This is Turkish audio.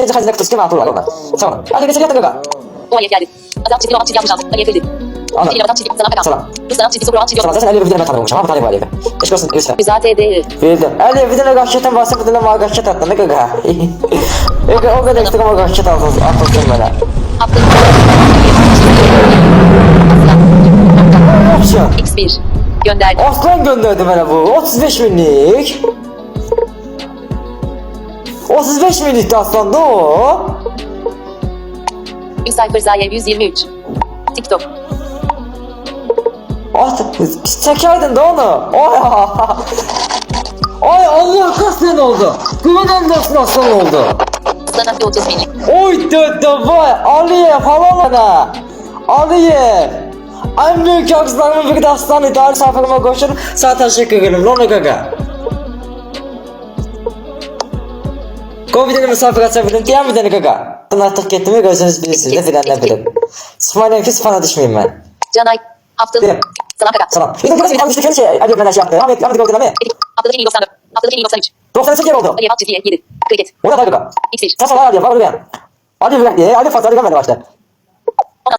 Hazine kutusu gibi atılır onlar. Tamam. Hadi geçelim yatın kaka. O ayet geldi. Adam çizgi roman çizgi yapmış aldı. Ayet geldi. Anladım. Adam çizgi sana pekala. Selam. Kız adam çizgi roman çizgi Tamam zaten 50 bir ben tanımamışım ama bu aleyhine. Geçmiş olsun lütfen. Güzel TDI. Bildim. 50 videoda gahşetten varsa bir tane var gahşet attın ne kaka. Yok o kadar işte ama gahşet attın attın bana. Yapacağım? X1. Gönderdi. Aslan gönderdi bana bu. 35 binlik. 35 binlikti aslında o. Cypher Zaye 123. TikTok. At, çekerdin de onu. Oy. Ay Allah kahretsin oldu. Kulağından nasıl aslan oldu. Sanatlı 30 bin. Oy döndü vay. Aliye falan ana. Aliye. En büyük haksızlarımın bir de aslan idare sayfalarıma koşurum. Sana teşekkür ederim. Lona gaga. Covid'in misafir açabildim diyen bir tane gaga. Bunu artık gittiğimi gözünüz bilirsiniz de filan ne bileyim. Sıfırlayın ki sıfırına düşmeyeyim ben. Canay. Haftalık. Sana pekala. Tamam. Bir de burası bir tane müşteri şey. Hadi ben şey yaptı. Ahmet, Ahmet gördün mi? Haftalık 1094. Haftalık 1093. 98 yer oldu. Aliye Bak çizgi 7. Kriket. O da gaga. X1. Sen sana hadi yapalım ben. Hadi bir hadi hadi fazla hadi ben başla.